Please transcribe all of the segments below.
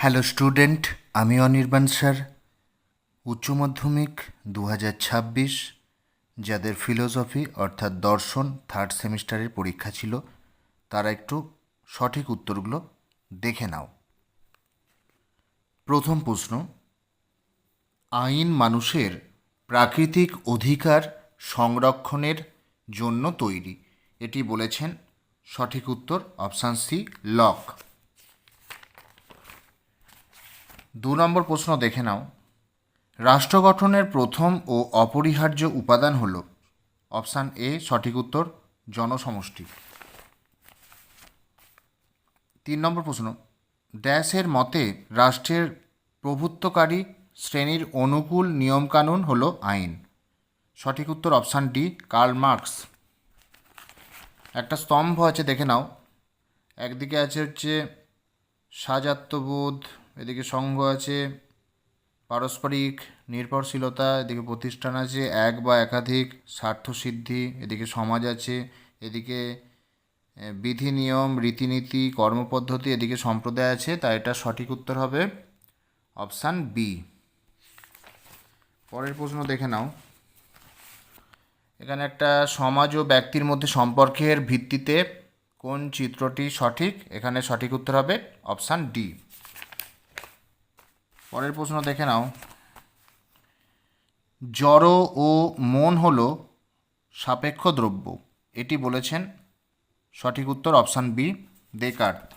Hello student আমি Anirban sir. উচ্চ মাধ্যমিক দু ছাব্বিশ, যাদের ফিলোসফি অর্থাৎ দর্শন থার্ড সেমিস্টারের পরীক্ষা ছিল, তারা একটু সঠিক উত্তরগুলো দেখে নাও। প্রথম প্রশ্ন, আইন মানুষের প্রাকৃতিক অধিকার সংরক্ষণের জন্য তৈরি। এটি বলেছেন সঠিক উত্তর অপশান সি, লক। দু নম্বর প্রশ্ন দেখে নাও। রাষ্ট্র গঠনের প্রথম ও অপরিহার্য উপাদান হল অপশান এ সঠিক উত্তর, জনসমষ্টি। তিন নম্বর প্রশ্ন, ড্যাশের মতে রাষ্ট্রের প্রভুত্বকারী শ্রেণির অনুকূল নিয়মকানুন হল আইন। সঠিক উত্তর অপশান ডি, কার্ল মার্কস। একটা স্তম্ভ আছে, দেখে নাও। একদিকে আছে হচ্ছে সাজাত্যবোধ এদিকে সংঘ আছে, পারস্পরিক নির্ভরশীলতা, এদিকে প্রতিষ্ঠান আছে, এক বা একাধিক স্বার্থসিদ্ধি, এদিকে সমাজ আছে, এদিকে বিধি নিয়ম রীতিনীতি, কর্মপদ্ধতি, এদিকে সম্প্রদায় আছে, তাই এটা সঠিক উত্তর হবে অপশান বি পরের প্রশ্ন দেখে নাও। এখানে একটা সমাজ ও ব্যক্তির মধ্যে সম্পর্কের ভিত্তিতে কোন চিত্রটি সঠিক? এখানে সঠিক উত্তর হবে অপশান ডি পরের প্রশ্ন দেখে নাও। জড় ও মন হল সাপেক্ষ দ্রব্য। এটি বলেছেন সঠিক উত্তর অপশান বি দেকার্ত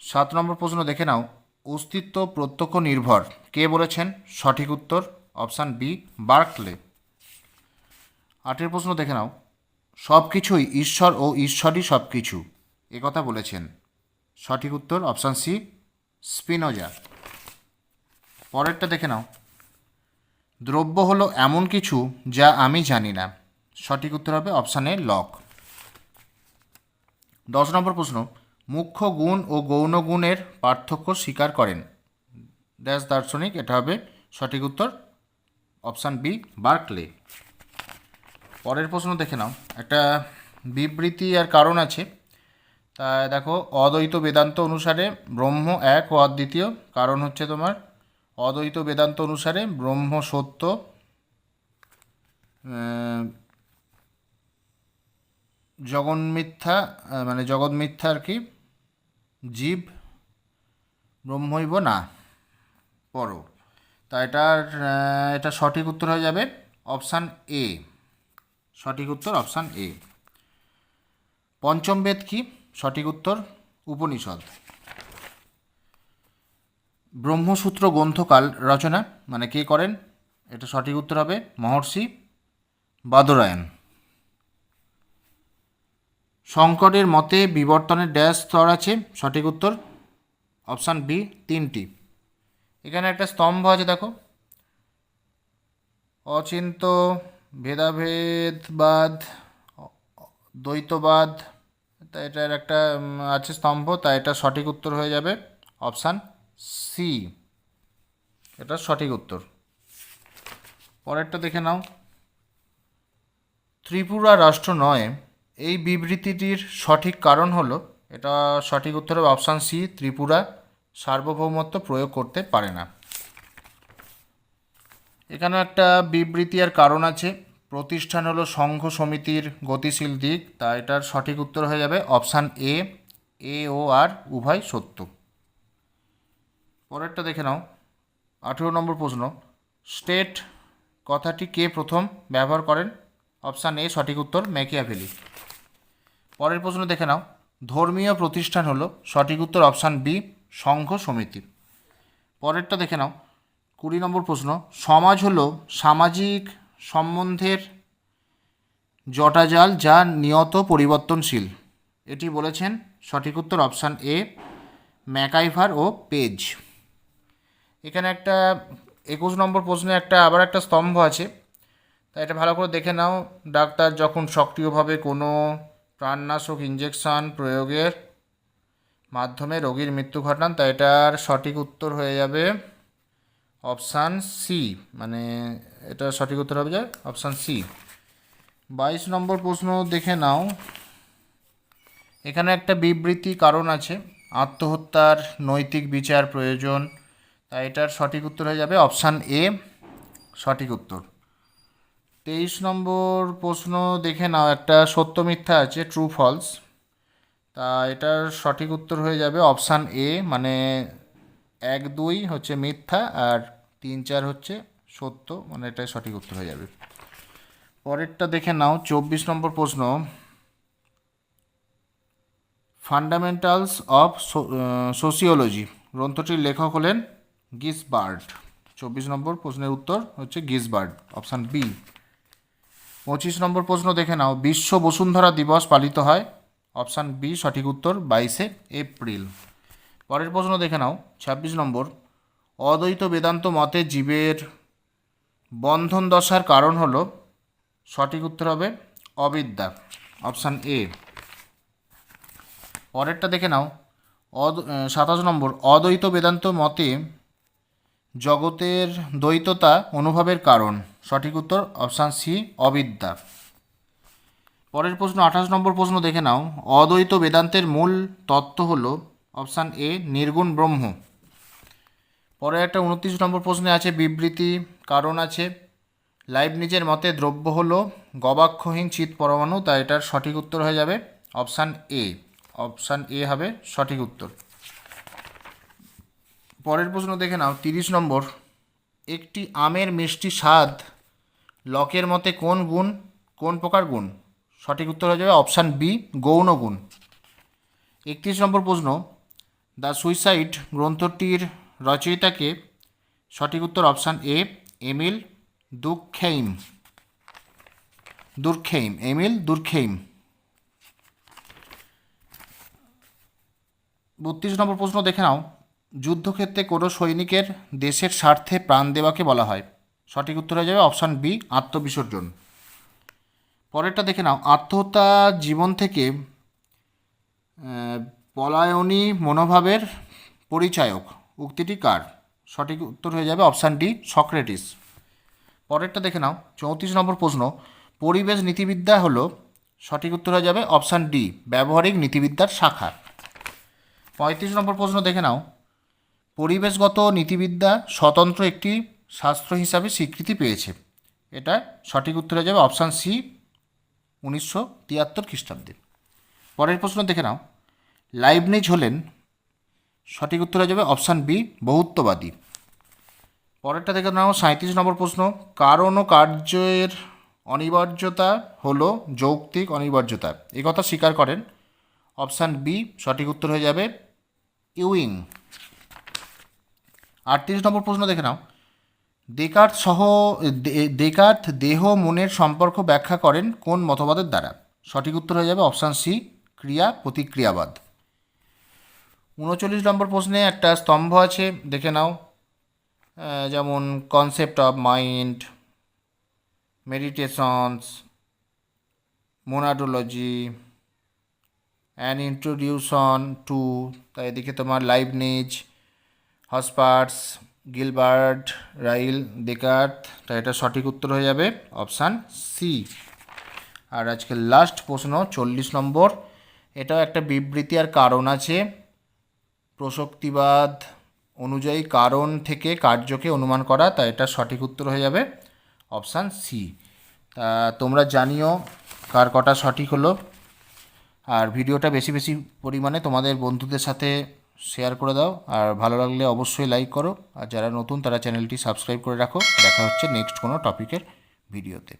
সাত নম্বর প্রশ্ন দেখে নাও। অস্তিত্ব প্রত্যক্ষ নির্ভর। কে বলেছেন? সঠিক উত্তর অপশান বি, বার্কলে। আটের প্রশ্ন দেখে নাও। সব কিছুই ঈশ্বর ও ঈশ্বরই সব কিছু কথা বলেছেন। সঠিক উত্তর অপশান সি স্পিনোজা পরেরটা দেখে নাও। দ্রব্য হলো এমন কিছু যা আমি জানি না। সঠিক উত্তর হবে অপশানে লক। দশ নম্বর প্রশ্ন, মুখ্য গুণ ও গৌণ গুণের পার্থক্য স্বীকার করেন। ড্যাশ দার্শনিক, এটা হবে সঠিক উত্তর অপশান বি, বার্কলে। পরের প্রশ্ন দেখে নাও। একটা বিবৃতি আর কারণ আছে। তা দেখো অদ্বৈত বেদান্ত অনুসারে ব্রহ্ম এক ও অদ্বিতীয় কারণ হচ্ছে তোমার অদ্বৈত বেদান্ত অনুসারে ব্রহ্ম সত্য আহ, জগন মিথ্যা আহ, মানে জগৎ মিথ্যা আর কি জীব ব্রহ্মৈব না। পর। তা এটার এটা সঠিক উত্তর হয়ে যাবে অপশান এ। সঠিক উত্তর অপশান এ। পঞ্চম বেদ কি? সঠিক উত্তর, উপনিষদ। ব্রহ্মসূত্র গ্রন্থকাল রচনা মানে কে করেন? এটা সঠিক উত্তর হবে মহর্ষি বাদরায়ণ শঙ্করের মতে বিবর্তনের ড্যাশ স্তর আছে, সঠিক উত্তর? অপশান বি, তিনটি। এখানে একটা স্তম্ভ আছে, দেখো। অচিন্ত ভেদাভেদবাদ, দ্বৈতবাদ তা এটার একটা আছে স্তম্ভ, তা এটা সঠিক উত্তর হয়ে যাবে অপশান সি। এটা সঠিক উত্তর। পরেরটা দেখে নাও। ত্রিপুরা রাষ্ট্র নয়, এই বিবৃতিটির সঠিক কারণ হলো, এটা সঠিক উত্তর হবে অপশান সি, ত্রিপুরা সার্বভৌমত্ব প্রয়োগ করতে পারে না। এখানেও একটা বিবৃতি আর কারণ আছে। প্রতিষ্ঠান হলো সংঘ সমিতির গতিশীল দিক, তা এটার সঠিক উত্তর হয়ে যাবে অপশান এ এ ও আর উভয় সত্য। পরেরটা দেখে নাও। আঠেরো নম্বর প্রশ্ন, স্টেট কথাটি কে প্রথম ব্যবহার করেন? অপশান এ, সঠিক উত্তর ম্যাকিয়াভেলি। পরের প্রশ্ন দেখে নাও। ধর্মীয় প্রতিষ্ঠান হলো, সঠিক উত্তর অপশান বি, সংঘ সমিতি। পরেরটা দেখে নাও। কুড়ি নম্বর প্রশ্ন, সমাজ হলো সামাজিক সম্বন্ধের জটাজাল যা নিয়ত পরিবর্তনশীল। এটি বলেছেন সঠিক উত্তর অপশান এ, ম্যাকাইভার ও পেজ। এখানে একটা একুশ নম্বর প্রশ্নে একটা আবার একটা স্তম্ভ আছে। তা এটা ভালো করে দেখে নাও। ডাক্তার যখন সক্রিয়ভাবে কোনো প্রাণনাশক ইঞ্জেকশন প্রয়োগের মাধ্যমে রোগীর মৃত্যু ঘটান, তা এটার সঠিক উত্তর হয়ে যাবে অপশান সি মানে এটা সঠিক উত্তর হবে যায় অপশান সি। বাইশ নম্বর প্রশ্ন দেখে নাও। এখানে একটা বিবৃতি কারণ আছে, আত্মহত্যার নৈতিক বিচার প্রয়োজন, তাই এটার সঠিক উত্তর হয়ে যাবে অপশান এ, সঠিক উত্তর। তেইশ নম্বর প্রশ্ন দেখে নাও, একটা সত্য মিথ্যা আছে ট্রু ফলস তা এটার সঠিক উত্তর হয়ে যাবে অপশান এ মানে এক দুই হচ্ছে মিথ্যা আর তিন চার হচ্ছে সত্য মানে এটাই সঠিক উত্তর হয়ে যাবে। পরেরটা দেখে নাও, চব্বিশ নম্বর প্রশ্ন। ফান্ডামেন্টালস অফ সোসিওলজি গ্রন্থটির লেখক হলেন গিসবার্ড চব্বিশ নম্বর প্রশ্নের উত্তর হচ্ছে গিসবার্ড অপশান বি। পঁচিশ নম্বর প্রশ্ন দেখে নাও, বিশ্ব বসুন্ধরা দিবস পালিত হয়। অপশান বি, সঠিক উত্তর, বাইশে এপ্রিল। পরের প্রশ্ন দেখে নাও, ছাব্বিশ নম্বর। অদ্বৈত বেদান্ত মতে জীবের বন্ধন দশার কারণ হলো সঠিক উত্তর হবে অবিদ্যা, অপশান এ। পরেরটা দেখে নাও। অদ সাতাশ নম্বর, অদ্বৈত বেদান্ত মতে জগতের দ্বৈততা অনুভবের কারণ। সঠিক উত্তর, অপশান সি, অবিদ্যা। পরের প্রশ্ন, আঠাশ নম্বর প্রশ্ন দেখে নাও। অদ্বৈত বেদান্তের মূল তত্ত্ব হল, অপশান এ, নির্গুণ ব্রহ্ম। পরে একটা উনত্রিশ নম্বর প্রশ্নে আছে বিবৃতি কারণ আছে। লাইভ নিজের মতে দ্রব্য হল গবাক্ষহীন চিত পরমাণু, তাই এটার সঠিক উত্তর হয়ে যাবে অপশান এ। অপশান এ হবে সঠিক উত্তর। পরের প্রশ্ন দেখে নাও, তিরিশ নম্বর। একটি আমের মিষ্টি স্বাদ লকের মতে কোন গুণ, কোন প্রকার গুণ? সঠিক উত্তর হয়ে যাবে অপশান বি, গৌণ গুণ। একত্রিশ নম্বর প্রশ্ন, দ্য সুইসাইড গ্রন্থটির রচয়িতাকে সঠিক উত্তর option A Emile Durkheim Durkheim, Emile Durkheim. বত্রিশ নম্বর প্রশ্ন দেখে নাও। যুদ্ধক্ষেত্রে কোনো সৈনিকের দেশের স্বার্থে প্রাণ দেওয়াকে বলা হয়। সঠিক উত্তর হয়ে যাবে অপশান বি, আত্মবিসর্জন। পরেরটা দেখে নাও। আত্মহত্যা জীবন থেকে পলায়নী মনোভাবের পরিচায়ক। উক্তিটি কার? সঠিক উত্তর হয়ে যাবে অপশান ডি, সক্রেটিস। পরেরটা দেখে নাও, চৌত্রিশ নম্বর প্রশ্ন, পরিবেশ নীতিবিদ্যা হলো, সঠিক উত্তর হয়ে যাবে অপশান ডি, ব্যবহারিক নীতিবিদ্যার শাখা। পঁয়ত্রিশ নম্বর প্রশ্ন দেখে নাও, পরিবেশগত নীতিবিদ্যা স্বতন্ত্র একটি শাস্ত্র হিসাবে স্বীকৃতি পেয়েছে। এটা সঠিক উত্তর হয়ে যাবে অপশান সি, উনিশশো তিয়াত্তর খ্রিস্টাব্দে। পরের প্রশ্ন দেখে নাও, লাইবনিজ হলেন, সঠিক উত্তর হয়ে যাবে অপশান বি, বহুত্ববাদী। পরেরটা দেখে নাও সাঁত্রিশ নম্বর প্রশ্ন। কারণ ও কার্যের অনিবার্যতা হলো যৌক্তিক অনিবার্যতা। কথা স্বীকার করেন। অপশান বি, সঠিক উত্তর হয়ে যাবে ইউইং। আটত্রিশ নম্বর প্রশ্ন দেখে নাও। দেকার্ত সহ দে- দেকার্ত দেহ মনের সম্পর্ক ব্যাখ্যা করেন কোন মতবাদের দ্বারা? সঠিক উত্তর হয়ে যাবে অপশান সি, ক্রিয়া প্রতিক্রিয়াবাদ। উনচল্লিশ নম্বর প্রশ্নে একটা স্তম্ভ আছে, দেখে নাও। যেমন concept of mind meditations monadology an introduction to তাই এদিকে তোমার Leibniz Hospers Gilbert Ryle Descartes তাই এটা সঠিক উত্তর হয়ে যাবে অপশান সি আর আজকে লাস্ট প্রশ্ন, চল্লিশ নম্বর, এটাও একটা বিবৃতি আর কারণ আছে প্রসক্তিবাদ অনুযায়ী কারণ থেকে কার্যকে অনুমান করা তাই এটা সঠিক উত্তর হয়ে যাবে। অপশান সি তা তোমরা জানিও কার কটা সঠিক হলো। আর ভিডিওটা বেশি বেশি পরিমাণে তোমাদের বন্ধুদের সাথে শেয়ার করে দাও। আর ভালো লাগলে অবশ্যই লাইক করো। আর যারা নতুন, তারা চ্যানেলটি সাবস্ক্রাইব করে রাখো। দেখা হচ্ছে নেক্সট কোনো টপিকের ভিডিওতে।